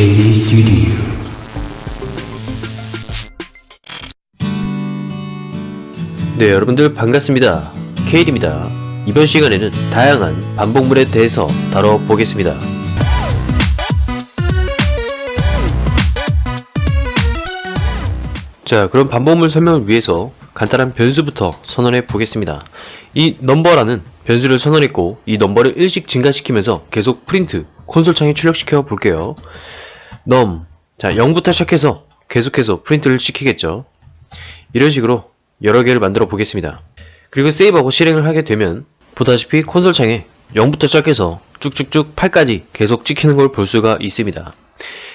KD Studio 네, 여러분들 반갑습니다. 케일입니다. 이번 시간에는 다양한 반복물에 대해서 다뤄보겠습니다. 자, 그럼 반복물 설명을 위해서 간단한 변수부터 선언해 보겠습니다. 이 넘버라는 변수를 선언했고 이 넘버를 일씩 증가시키면서 계속 프린트, 콘솔 창에 출력시켜 볼게요. 넘, 자 0부터 시작해서 계속해서 프린트를 시키겠죠. 이런 식으로 여러 개를 만들어 보겠습니다. 그리고 세이브하고 실행을 하게 되면 보다시피 콘솔 창에 0부터 시작해서 쭉쭉쭉 8까지 계속 찍히는 걸 볼 수가 있습니다.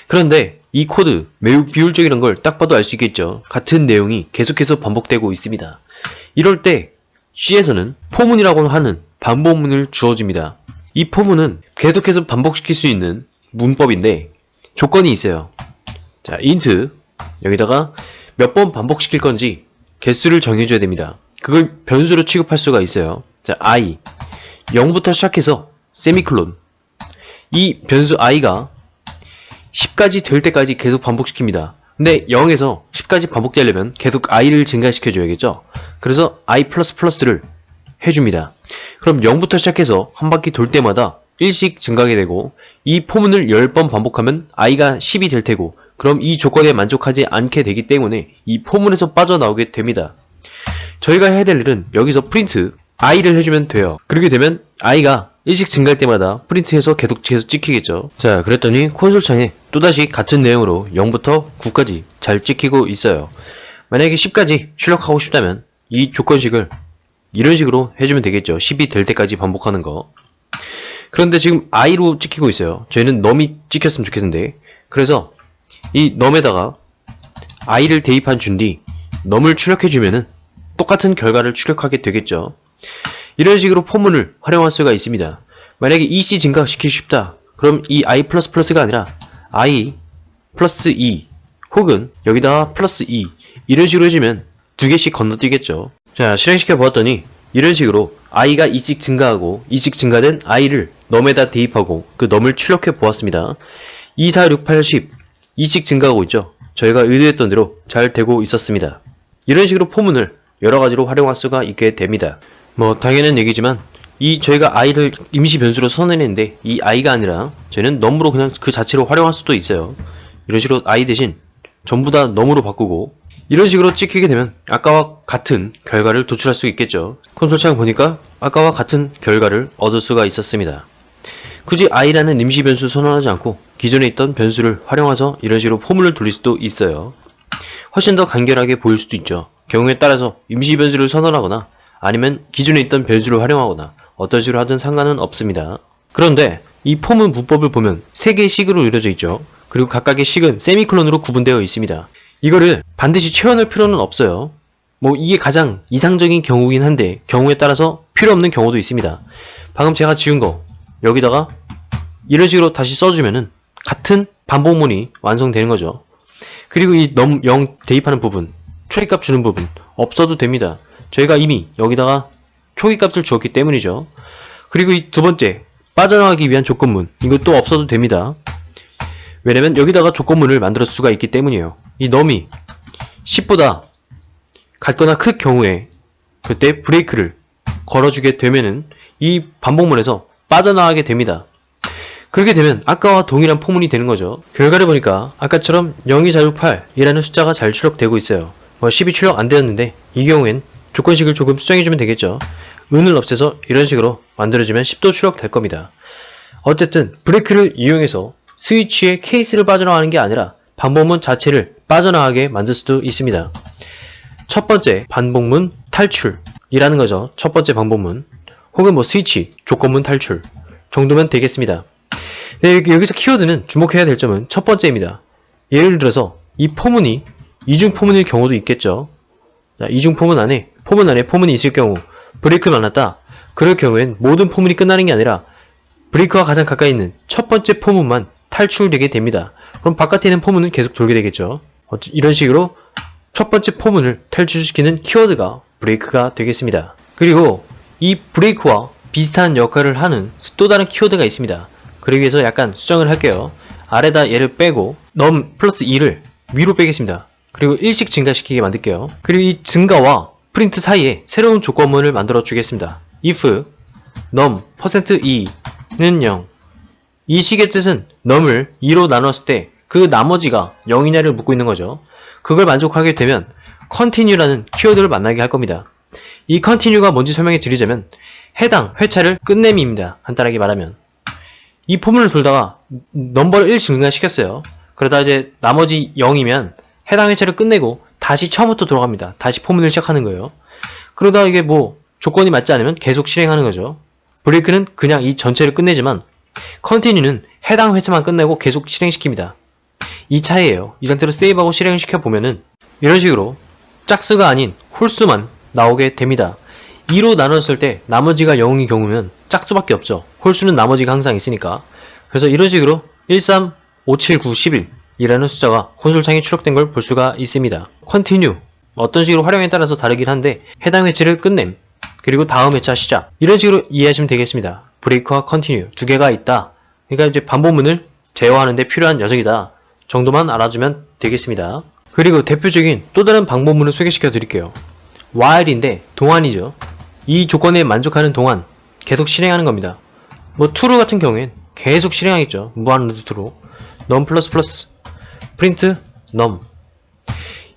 그런데 이 코드 매우 비효율적이란 걸 딱 봐도 알 수 있겠죠. 같은 내용이 계속해서 반복되고 있습니다. 이럴 때 C에서는 포문이라고 하는 반복문을 주어집니다. 이 포문은 계속해서 반복시킬 수 있는 문법인데 조건이 있어요. 자, int 여기다가 몇 번 반복시킬 건지 개수를 정해줘야 됩니다. 그걸 변수로 취급할 수가 있어요. 자, i 0부터 시작해서 세미클론 이 변수 i가 10까지 될 때까지 계속 반복시킵니다. 근데 0에서 10까지 반복되려면 계속 i를 증가시켜줘야겠죠. 그래서 i++를 해줍니다. 그럼 0부터 시작해서 한 바퀴 돌 때마다 1씩 증가하게 되고 이 포문을 10번 반복하면 i가 10이 될 테고 그럼 이 조건에 만족하지 않게 되기 때문에 이 포문에서 빠져나오게 됩니다. 저희가 해야 될 일은 여기서 프린트 i를 해주면 돼요. 그렇게 되면 i가 1씩 증가할 때마다 프린트해서 계속 계속 찍히겠죠. 자, 그랬더니 콘솔 창에 또다시 같은 내용으로 0부터 9까지 잘 찍히고 있어요. 만약에 10까지 출력하고 싶다면 이 조건식을 이런 식으로 해주면 되겠죠. 10이 될 때까지 반복하는 거. 그런데 지금 i로 찍히고 있어요. 저희는 num이 찍혔으면 좋겠는데. 그래서 이 num에다가 i를 대입한 준뒤 num을 출력해주면은 똑같은 결과를 출력하게 되겠죠. 이런 식으로 포문을 활용할 수가 있습니다. 만약에 EC 증가시키고 싶다. 그럼 이 i++가 아니라 i 플러스 2 혹은 여기다가 플러스 2 이런 식으로 해주면 두 개씩 건너뛰겠죠. 자 실행시켜 보았더니 이런 식으로 i가 2씩 증가하고 2씩 증가된 i를 넘에다 대입하고 그 넘을 출력해 보았습니다. 2, 4, 6, 8, 10 2씩 증가하고 있죠. 저희가 의도했던 대로 잘 되고 있었습니다. 이런 식으로 포문을 여러 가지로 활용할 수가 있게 됩니다. 뭐 당연한 얘기지만 이 저희가 i를 임시 변수로 선언했는데 이 i가 아니라 저희는 넘으로 그냥 그 자체로 활용할 수도 있어요. 이런 식으로 i 대신 전부 다 넘으로 바꾸고 이런 식으로 찍히게 되면 아까와 같은 결과를 도출할 수 있겠죠. 콘솔창 보니까 아까와 같은 결과를 얻을 수가 있었습니다. 굳이 i라는 임시 변수 선언하지 않고 기존에 있던 변수를 활용해서 이런 식으로 포문을 돌릴 수도 있어요. 훨씬 더 간결하게 보일 수도 있죠. 경우에 따라서 임시 변수를 선언하거나 아니면 기존에 있던 변수를 활용하거나 어떤 식으로 하든 상관은 없습니다. 그런데 이 포문 문법을 보면 세 개의 식으로 이루어져 있죠. 그리고 각각의 식은 세미콜론으로 구분되어 있습니다. 이거를 반드시 채워넣을 필요는 없어요. 뭐 이게 가장 이상적인 경우긴 한데 경우에 따라서 필요 없는 경우도 있습니다. 방금 제가 지운 거 여기다가 이런 식으로 다시 써주면은 같은 반복문이 완성되는 거죠. 그리고 이 넘 0 대입하는 부분, 초기값 주는 부분 없어도 됩니다. 저희가 이미 여기다가 초기값을 주었기 때문이죠. 그리고 이 두 번째 빠져나가기 위한 조건문 이것도 없어도 됩니다. 왜냐면 여기다가 조건문을 만들 수가 있기 때문이에요. 이 넘이 10보다 같거나 클 경우에 그때 브레이크를 걸어주게 되면은 이 반복문에서 빠져나가게 됩니다. 그렇게 되면 아까와 동일한 포문이 되는 거죠. 결과를 보니까 아까처럼 0, 2, 4, 6, 8이라는 숫자가 잘 출력되고 있어요. 뭐 10이 출력 안 되었는데 이 경우엔 조건식을 조금 수정해주면 되겠죠. 은을 없애서 이런 식으로 만들어주면 10도 출력될 겁니다. 어쨌든 브레이크를 이용해서 스위치의 케이스를 빠져나가는 게 아니라 반복문 자체를 빠져나가게 만들 수도 있습니다. 첫 번째 반복문 탈출이라는 거죠. 첫 번째 반복문 혹은 뭐 스위치 조건문 탈출 정도면 되겠습니다. 네, 여기서 키워드는 주목해야 될 점은 첫 번째입니다. 예를 들어서 이 포문이 이중 포문일 경우도 있겠죠. 자, 이중 포문 안에 포문 안에 포문이 있을 경우 브레이크를 만났다. 그럴 경우엔 모든 포문이 끝나는 게 아니라 브레이크와 가장 가까이 있는 첫 번째 포문만 탈출되게 됩니다. 그럼 바깥에 있는 포문은 계속 돌게 되겠죠. 이런 식으로 첫 번째 포문을 탈출시키는 키워드가 브레이크가 되겠습니다. 그리고 이 브레이크와 비슷한 역할을 하는 또 다른 키워드가 있습니다. 그러기 위해서 약간 수정을 할게요. 아래다 얘를 빼고 넘 플러스 2를 위로 빼겠습니다. 그리고 일씩 증가시키게 만들게요. 그리고 이 증가와 프린트 사이에 새로운 조건문을 만들어 주겠습니다. if num %2는 0. 이 식의 뜻은 num을 2로 나눴을 때 그 나머지가 0이냐를 묻고 있는 거죠. 그걸 만족하게 되면 continue라는 키워드를 만나게 할 겁니다. 이 continue가 뭔지 설명해 드리자면 해당 회차를 끝냄입니다. 간단하게 말하면 이 포문을 돌다가 넘버를 1 증가시켰어요. 그러다 이제 나머지 0이면 해당 회차를 끝내고 다시 처음부터 돌아갑니다. 다시 포문을 시작하는 거예요. 그러다 이게 뭐 조건이 맞지 않으면 계속 실행하는 거죠. 브레이크는 그냥 이 전체를 끝내지만 컨티뉴는 해당 회차만 끝내고 계속 실행시킵니다. 이 차이예요. 이 상태로 세이브하고 실행을 시켜 보면은 이런 식으로 짝수가 아닌 홀수만 나오게 됩니다. 2로 나눴을 때 나머지가 0인 경우면 짝수밖에 없죠. 홀수는 나머지가 항상 있으니까. 그래서 이런 식으로 1, 3, 5, 7, 9, 11 이라는 숫자가 콘솔창에 추록된 걸 볼 수가 있습니다. continue 어떤 식으로 활용에 따라서 다르긴 한데 해당 회차를 끝냄 그리고 다음 회차 시작 이런 식으로 이해하시면 되겠습니다. 브레이크와 continue 두 개가 있다. 그러니까 이제 반복문을 제어하는 데 필요한 녀석이다. 정도만 알아주면 되겠습니다. 그리고 대표적인 또 다른 방법문을 소개시켜 드릴게요. while인데 동안이죠. 이 조건에 만족하는 동안 계속 실행하는 겁니다. 뭐 true 같은 경우엔 계속 실행하겠죠. 무한 루트로 num 프린트 num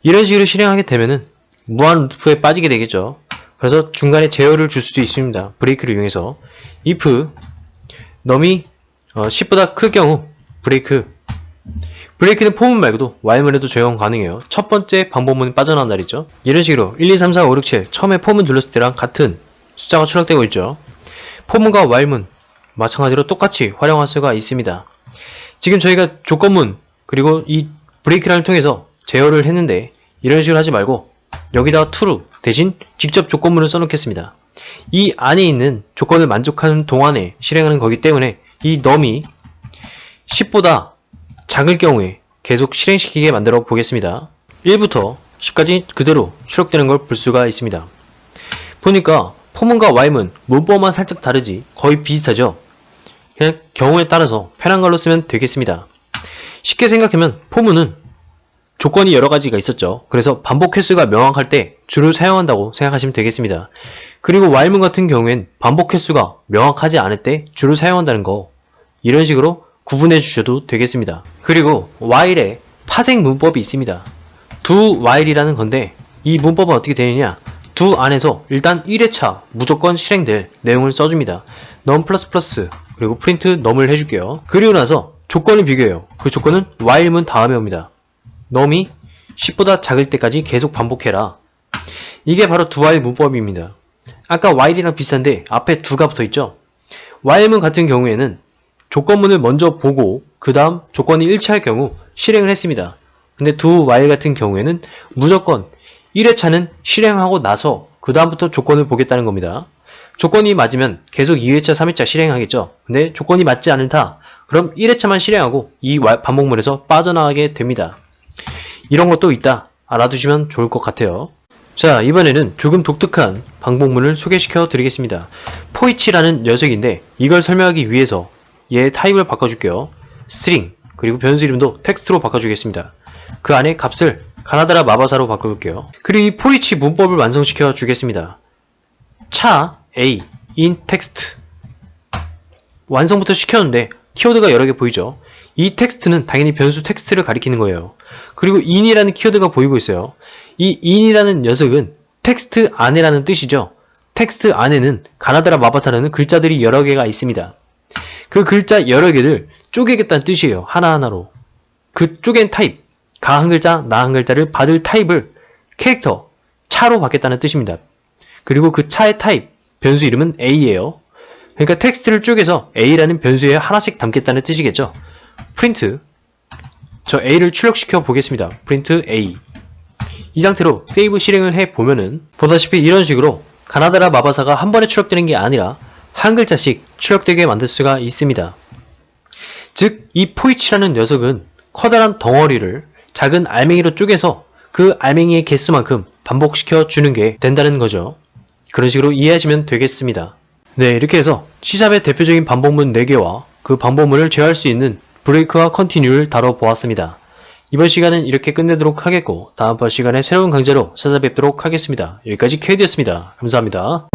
이런 식으로 실행하게 되면은 무한 루프에 빠지게 되겠죠. 그래서 중간에 제어를 줄 수도 있습니다. 브레이크를 이용해서 if num이 어, 10보다 클 경우 브레이크 브레이크는 포문 말고도 while문에도 적용 가능해요. 첫 번째 방법문이 빠져나온 날이죠. 이런 식으로 1, 2, 3, 4, 5, 6, 7 처음에 포문 눌렀을 때랑 같은 숫자가 출력되고 있죠. 포문과 while문 마찬가지로 똑같이 활용할 수가 있습니다. 지금 저희가 조건문 그리고 이 브레이크라인을 통해서 제어를 했는데 이런 식으로 하지 말고 여기다가 true 대신 직접 조건문을 써놓겠습니다. 이 안에 있는 조건을 만족하는 동안에 실행하는 거기 때문에 이 num이 10보다 작을 경우에 계속 실행시키게 만들어 보겠습니다. 1부터 10까지 그대로 출력되는 걸 볼 수가 있습니다. 보니까 포문과 while문 문법만 살짝 다르지 거의 비슷하죠? 그냥 경우에 따라서 편한 걸로 쓰면 되겠습니다. 쉽게 생각하면 포문은 조건이 여러 가지가 있었죠. 그래서 반복 횟수가 명확할 때 주로 사용한다고 생각하시면 되겠습니다. 그리고 while문 같은 경우엔 반복 횟수가 명확하지 않을 때 주로 사용한다는 거 이런 식으로 구분해 주셔도 되겠습니다. 그리고 while에 파생 문법이 있습니다. do while이라는 건데 이 문법은 어떻게 되느냐 do 안에서 일단 1회차 무조건 실행될 내용을 써줍니다. num 그리고 프린트 num을 해줄게요. 그리고 나서 조건을 비교해요. 그 조건은 while문 다음에 옵니다. Num이 10보다 작을 때까지 계속 반복해라. 이게 바로 while 문법입니다. 아까 while이랑 비슷한데 앞에 do가 붙어 있죠. while문 같은 경우에는 조건문을 먼저 보고 그 다음 조건이 일치할 경우 실행을 했습니다. 근데 do while 같은 경우에는 무조건 1회차는 실행하고 나서 그 다음부터 조건을 보겠다는 겁니다. 조건이 맞으면 계속 2회차, 3회차 실행하겠죠. 근데 조건이 맞지 않다. 그럼 1회차만 실행하고 이 반복문에서 빠져나가게 됩니다. 이런 것도 있다. 알아두시면 좋을 것 같아요. 자, 이번에는 조금 독특한 방법문을 소개시켜 드리겠습니다. 포이치라는 녀석인데 이걸 설명하기 위해서 얘 타입을 바꿔줄게요. string 그리고 변수 이름도 텍스트로 바꿔주겠습니다. 그 안에 값을 가나다라 마바사로 바꿔볼게요. 그리고 이 포이치 문법을 완성시켜 주겠습니다. 차 a in text 완성부터 시켰는데 키워드가 여러 개 보이죠? 이 텍스트는 당연히 변수 텍스트를 가리키는 거예요. 그리고 in이라는 키워드가 보이고 있어요. 이 in이라는 녀석은 텍스트 안에라는 뜻이죠. 텍스트 안에는 가나다라 마바사라는 글자들이 여러 개가 있습니다. 그 글자 여러 개를 쪼개겠다는 뜻이에요. 하나하나로. 그 쪼갠 타입, 가 한 글자, 나 한 글자를 받을 타입을 캐릭터, 차로 받겠다는 뜻입니다. 그리고 그 차의 타입, 변수 이름은 A예요. 그러니까 텍스트를 쪼개서 A라는 변수에 하나씩 담겠다는 뜻이겠죠. 프린트, 저 A를 출력시켜 보겠습니다. 프린트 A. 이 상태로 세이브 실행을 해 보면은 보다시피 이런 식으로 가나다라 마바사가 한 번에 출력되는 게 아니라 한 글자씩 출력되게 만들 수가 있습니다. 즉, 이 포이치라는 녀석은 커다란 덩어리를 작은 알맹이로 쪼개서 그 알맹이의 개수만큼 반복시켜 주는 게 된다는 거죠. 그런 식으로 이해하시면 되겠습니다. 네, 이렇게 해서 C샵의 대표적인 반복문 4개와 그 반복문을 제어할 수 있는 브레이크와 컨티뉴를 다뤄보았습니다. 이번 시간은 이렇게 끝내도록 하겠고 다음번 시간에 새로운 강좌로 찾아뵙도록 하겠습니다. 여기까지 케이드였습니다. 감사합니다.